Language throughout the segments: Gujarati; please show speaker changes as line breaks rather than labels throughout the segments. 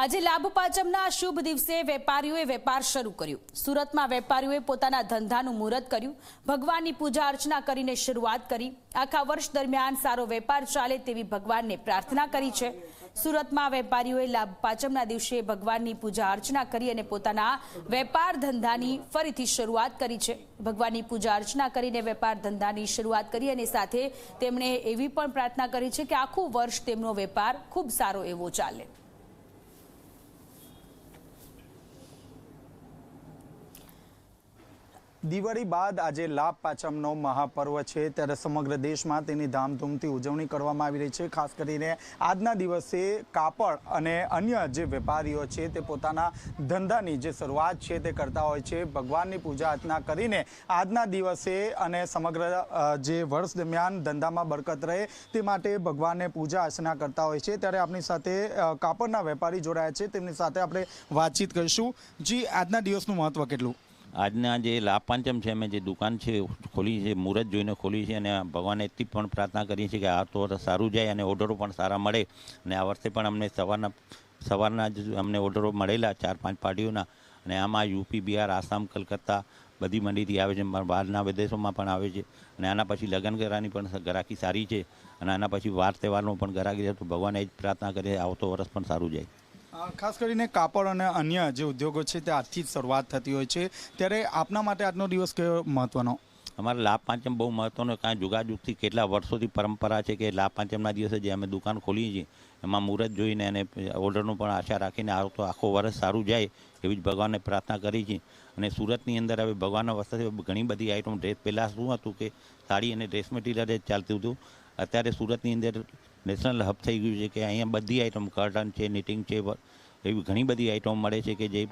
આજે લાભ પાંચમના શુભ દિવસે વેપારીઓએ વેપાર શરૂ કર્યો. સુરતમાં વેપારીઓએ પોતાના ધંધાનું મુહૂર્ત કર્યું. ભગવાનની પૂજા અર્ચના કરીને શરૂઆત કરી. આખા વર્ષ દરમિયાન સારો વેપાર ચાલે તેવી ભગવાનને પ્રાર્થના કરી છે. સુરતમાં વેપારીઓએ લાભ પાંચમના દિવસે ભગવાનની પૂજા અર્ચના કરી અને પોતાના વેપાર ધંધાની ફરીથી શરૂઆત કરી છે. ભગવાનની પૂજા અર્ચના કરીને વેપાર ધંધાની શરૂઆત કરી અને સાથે તેમણે એવી પણ પ્રાર્થના કરી છે કે આખું વર્ષ તેમનો વેપાર ખૂબ સારો એવો ચાલે.
દિવાળી બાદ આજે લાભ પાંચમનો મહાપર્વ છે. ત્યારે સમગ્ર દેશમાં તેની ધામધૂમથી ઉજવણી કરવામાં આવી રહી છે. ખાસ કરીને આજના દિવસે કાપડ અને અન્ય જે વેપારીઓ છે તે પોતાના ધંધાની જે શરૂઆત છે તે કરતા હોય છે. ભગવાનની પૂજા અર્ચના કરીને આજના દિવસે અને સમગ્ર જે વર્ષ દરમિયાન ધંધામાં બરકત રહે તે માટે ભગવાનને પૂજા અર્ચના કરતા હોય છે. ત્યારે આપણી સાથે કાપડના વેપારી જોડાયા છે. તેમની સાથે આપણે વાતચીત કરીશું. જી, આજના દિવસનું મહત્વ કેટલું?
આજના જે લાભ પાંચમ છે અમે જે દુકાન છે, ખોલી છે, મુહૂર્ત જોઈને ખોલી છે અને ભગવાને એટલી પણ પ્રાર્થના કરીએ છીએ કે આ તો સારું જાય અને ઓર્ડરો પણ સારા મળે અને આ વર્ષે પણ અમને સવારના સવારના જ અમને ઓર્ડરો મળેલા ચાર પાંચ પાર્ટીઓના અને આમાં યુપી, બિહાર, આસામ, કલકત્તા બધી મંડીથી આવે છે બહારના વિદેશોમાં પણ આવે છે અને આના પછી લગ્ન કરાની પણ ગ્રાહકી સારી છે અને આના પછી વાર તહેવારનો પણ ગ્રાહકી છે, તો ભગવાને જ પ્રાર્થના કરીએ આવતો વર્ષ પણ સારું જાય.
ખાસ કરીને કાપડ અને અન્ય જે ઉદ્યોગો છે તે આજથી જ શરૂઆત થતી હોય છે. ત્યારે આપના માટે આજનો દિવસ કયો મહત્વનો?
અમારે લાભ પાંચમ બહુ મહત્વનો કારણ જુગાજુગથી કેટલા વર્ષોથી પરંપરા છે કે લાભ પાંચમના દિવસે જે અમે દુકાન ખોલીએ છીએ, એમાં મુહૂર્ત જોઈને અને ઓર્ડરનું પણ આશા રાખીને આ તો આખો વર્ષ સારું જાય એવી જ ભગવાનને પ્રાર્થના કરી છે. અને સુરતની અંદર હવે ભગવાનના વસ્તુથી ઘણી બધી આઈટમ ડ્રેસ પહેલાં શું હતું કે સાડી અને ડ્રેસ મટીરિયલ જ ચાલતું હતું. અત્યારે સુરતની અંદર નેશનલ હબ થઈ ગયું છે કે અહીંયા બધી આઈટમ કર્ટન છે નીટિંગ છે એવી ઘણી બધી આઈટમ મળે છે કે જે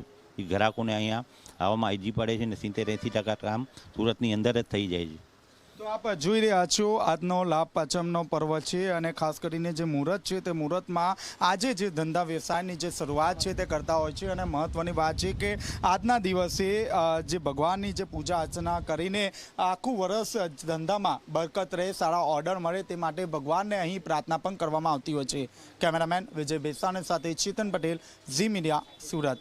ગ્રાહકોને અહીંયા આવવામાં ઈજી પડે છે અને સિત્તેર એંસી ટકા કામ સુરતની અંદર જ થઈ જાય છે.
તો આપ જોઈ રહ્યા છો, આજનો લાભ પાંચમનો પર્વ છે અને ખાસ કરીને જે મુહૂર્ત છે તે મુહૂર્તમાં આજે જે ધંધા વ્યવસાયની જે શરૂઆત છે તે કરતા હોય છે અને મહત્વની વાત છે કે આજના દિવસે જે ભગવાનની જે પૂજા અર્ચના કરીને આખું વર્ષ ધંધામાં બરકત રહે, સારા ઓર્ડર મળે તે માટે ભગવાનને અહીં પ્રાર્થના પણ કરવામાં આવતી હોય છે. કેમેરામેન વિજય બેસાને સાથે ચેતન પટેલ, ઝી મીડિયા સુરત.